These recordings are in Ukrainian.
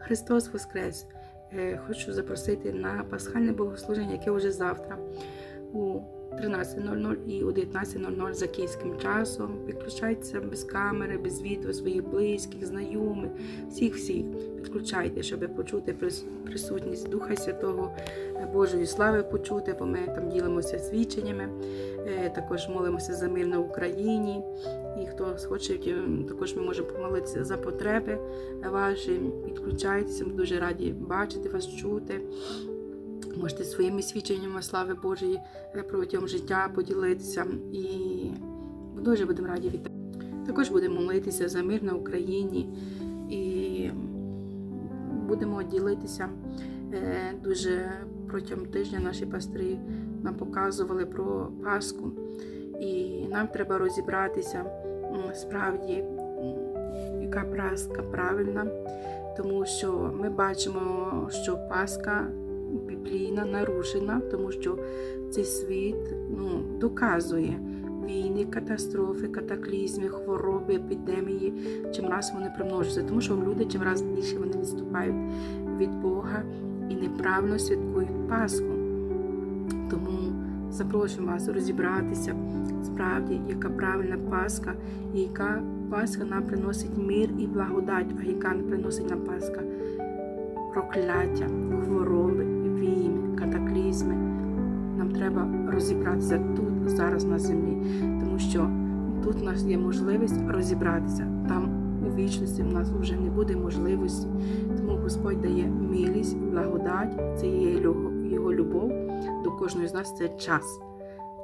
Христос Воскрес! Е, Хочу запросити на пасхальне богослуження, яке вже завтра у 13.00 і у 19.00 за київським часом. Підключайтеся без камери, без відео своїх близьких, знайомих, всіх всіх підключайте, щоб почути прис- присутність Духа Святого, е, Божої слави почути, бо ми там ділимося свідченнями. Е, Також молимося за мир на Україні. І хто хоче, е, також ми можемо помолитися за потреби ваші. Підключайтеся, ми дуже раді бачити вас, чути. Можете своїми свідченнями слави Божої е, протягом життя поділитися. І дуже будемо раді вітати. Також будемо молитися за мир на Україні і будемо ділитися е, дуже протягом тижня наші пастирі нам показували про Пасху. І нам треба розібратися справді, яка праска правильна, тому що ми бачимо, що Пасха біблійна нарушена, тому що цей світ ну, доказує війни, катастрофи, катаклізми, хвороби, епідемії, чим раз вони примножуються, тому що люди чим раз більше вони відступають від Бога і неправильно святкують Пасху. Тому запрошуємо вас розібратися справді, яка правильна Пасха, і яка Пасха нам приносить мир і благодать, а яка не приносить нам Пасха прокляття, хвороби, війни, катаклізми. Нам треба розібратися тут, зараз на землі, тому що тут у нас є можливість розібратися. Там у вічності в нас вже не буде можливості. Тому Господь дає милість, благодать, це є його, любов до кожного з нас. Це час.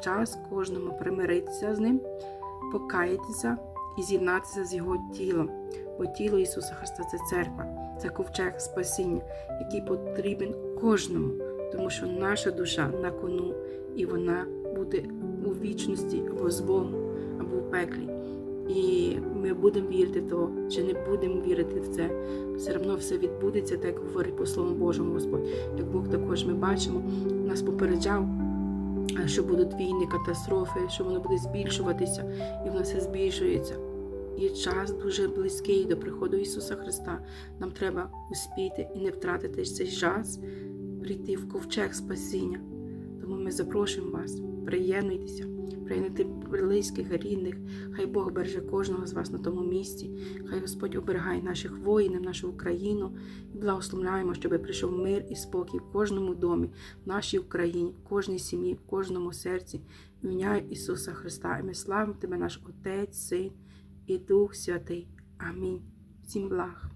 Час кожному примиритися з ним, покаятися і з'єднатися з його тілом. Бо тіло Ісуса Христа це церква, це ковчег спасіння, який потрібен кожному, тому що наша душа на кону, і вона буде у вічності або з Богом, або в пеклі. І ми будемо вірити то, чи не будемо вірити в це, все одно все відбудеться, так говорить по Слову Божому Господь. Як Бог також ми бачимо, нас попереджав, що будуть війни, катастрофи, що воно буде збільшуватися, і воно все збільшується. І час дуже близький до приходу Ісуса Христа. Нам треба успіти і не втратити цей час, прийти в ковчег спасіння. Тому ми запрошуємо вас, приєднуйтеся, приєднуйте близьких, рідних. Хай Бог береже кожного з вас на тому місці. Хай Господь оберігає наших воїнів, нашу Україну і благословляємо, щоб прийшов мир і спокій в кожному домі, в нашій Україні, в кожній сім'ї, в кожному серці. Ім'я Ісуса Христа. І ми славимо Тебе, наш Отець, Син і Дух Святий. Амінь. Всім благ.